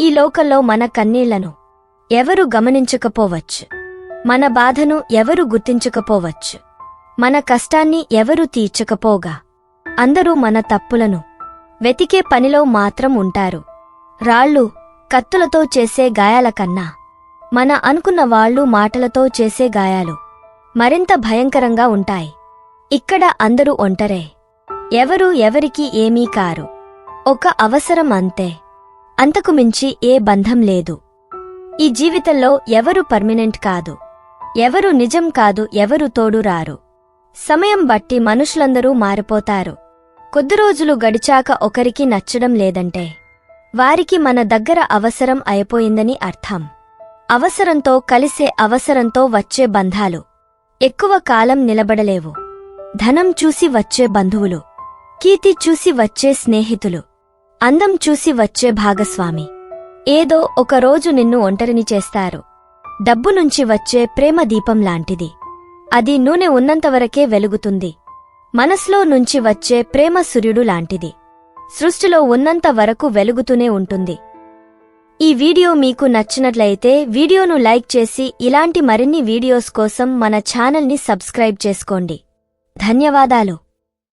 ఈ లోకంలో మన కన్నీళ్ళను ఎవరు గమనించకపోవచ్చు. మన బాధను ఎవరు గుర్తించకపోవచ్చు. మన కష్టాన్ని ఎవరు తీర్చకపోగా. అందరూ మన తప్పులను వెతికే పనిలో మాత్రం ఉంటారు. రాళ్ళు కత్తులతో చేసే గాయాల కన్నా మన అనుకున్న వాళ్ళు మాటలతో చేసే గాయాలు మరింత భయంకరంగా ఉంటాయి. ఇక్కడ అందరూ ఒంటరే. ఎవరు ఎవరికి ఏమీ కారు. ఒక అవసరం అంతే. అంతకు మించి ఏ బంధం లేదు. ఈ జీవితంలో ఎవరు పర్మినెంట్ కాదు. ఎవరు నిజం కాదు ఎవరు తోడు రారు. సమయం బట్టి మనుషులందరూ మారిపోతారు. కొద్ది రోజులు గడిచాక ఒకరికి నచ్చడం లేదంటే వారికి మన దగ్గర అవసరం అయిపోయిందని అర్థం. అవసరంతో కలిసే అవసరంతో వచ్చే బంధాలు. ఎక్కువ కాలం నిలబడలేవు. ధనం చూసి వచ్చే బంధువులు. కీర్తి చూసి వచ్చే స్నేహితులు. అందం చూసి వచ్చే భాగస్వామి. ఏదో ఒక రోజు నిన్ను ఒంటరిని చేస్తారు. డబ్బు నుంచి వచ్చే ప్రేమ దీపం లాంటిది. అది నూనె ఉన్నంతవరకే వెలుగుతుంది. మనస్లో నుంచి వచ్చే ప్రేమ సూర్యుడు లాంటిది. సృష్టిలో ఉన్నంత వరకు వెలుగుతూనే ఉంటుంది. ఈ వీడియో మీకు నచ్చినట్లయితే వీడియోను లైక్ చేసి ఇలాంటి మరిన్ని వీడియోస్ కోసం మన ఛానల్ని సబ్స్క్రైబ్ చేసుకోండి. ధన్యవాదాలు.